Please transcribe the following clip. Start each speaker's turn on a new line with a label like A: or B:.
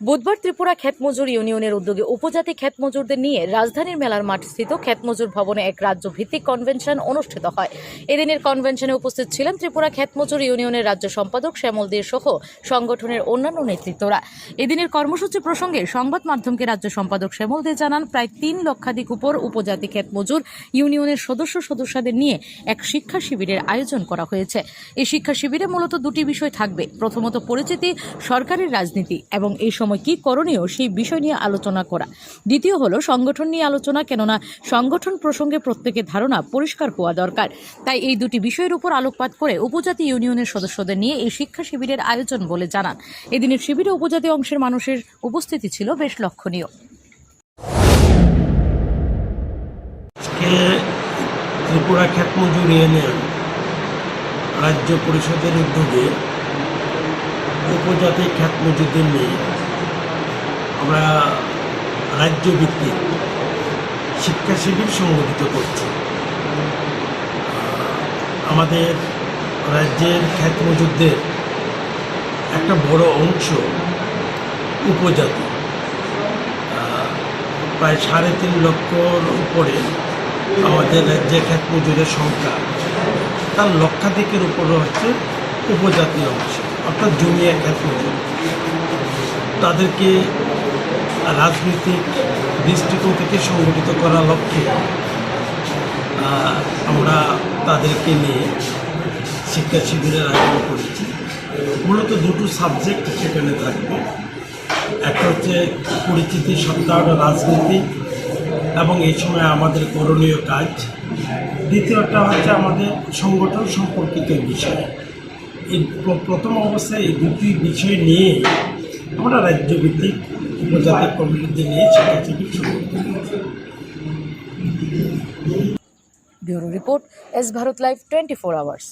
A: বুধবার ত্রিপুরা ক্ষেতমজুর ইউনিয়নের উদ্যোগে উপজাতি ক্ষেতমজুরদের নিয়ে রাজধানীর মেলার মাঠ স্থিত ক্ষেতমজুর ভবনে এক রাজ্য ভিত্তিক কনভেনশন অনুষ্ঠিত হয়। এদিনের কনভেনশনে উপস্থিত ছিলেন ত্রিপুরা ক্ষেতমজুর ইউনিয়নের রাজ্য সম্পাদক শ্যামল দে সহ সংগঠনের অন্যান্য নেতৃত্বরা। এদিনের কর্মসূচি প্রসঙ্গে সংবাদ মাধ্যমকে রাজ্য সম্পাদক শ্যামল দে জানান, প্রায় তিন লক্ষাধিক উপর উপজাতি ক্ষেতমজুর ইউনিয়নের সদস্য সদস্যদের নিয়ে এক শিক্ষা শিবিরের আয়োজন করা হয়েছে। এই শিক্ষা শিবিরে মূলত দুটি বিষয় থাকবে। প্রথমত পরিচিতি সরকারের রাজনীতি এবং এই সময় কি করণীয় সেই বিষয় নিয়ে আলোচনা করা। দ্বিতীয় হলো, সংগঠন নিয়ে আলোচনা, কেননা সংগঠন প্রসঙ্গে প্রত্যেকের ধারণা পরিষ্কার হওয়া দরকার। তাই এই দুটি বিষয়ের উপর আলোকপাত করে উপজাতি ইউনিয়নের সদস্যদের নিয়ে এই শিক্ষা শিবিরের আয়োজন বলে জানান। এদিনের শিবিরে উপজাতি অংশের মানুষের উপস্থিতি ছিল বেশ লক্ষণীয়।
B: ত্রিপুরা খ্যাতমজুর ইউনিয়ন রাজ্য পরিষদের উদ্যোগে উপজাতি খ্যাতমজুরদের নিয়ে আমরা রাজ্য ভিত্তিক শিক্ষা শিবির সংগঠিত করছি। আমাদের রাজ্যের খ্যাতমজুরদের একটা বড় অংশ উপজাতি। প্রায় সাড়ে তিন লক্ষর উপরে আমাদের রাজ্যে খ্যাত মজুরের সংখ্যা। তার লক্ষাধিকের উপরে হচ্ছে উপজাতি অংশ, অর্থাৎ জমিয়া খ্যাত মজুর তাদেরকে রাজনৈতিক দৃষ্টিকোণ থেকে সংগঠিত করার লক্ষ্যে আমরা তাদেরকে নিয়ে শিক্ষা শিবিরের আয়োজন করেছি। মূলত দুটো সাবজেক্ট সেখানে থাকবে। একটা হচ্ছে পরিচিতি সত্তা ও রাজনীতি এবং এই সময় আমাদের করণীয় কাজ। দ্বিতীয়টা হচ্ছে আমাদের সংগঠন সম্পর্কিত বিষয়। এই প্রথম অবস্থায় এই দুটি বিষয় নিয়ে আমরা রাজ্যভিত্তিক উপজাতি কমিটিতে নিয়ে শিবির শুরু
A: bureau report, S Bharat live twenty four hours.